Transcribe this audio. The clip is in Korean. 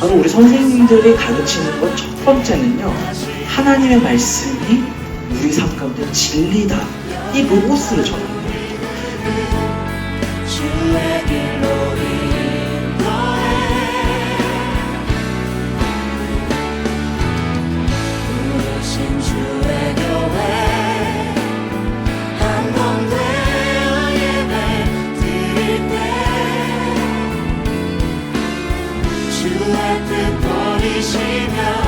바로 우리 선생님들이 가르치는 것 첫 번째는요. 하나님의 말씀이 우리 삶 가운데 진리다. 이 로고스를 전하는 뜻 버리시며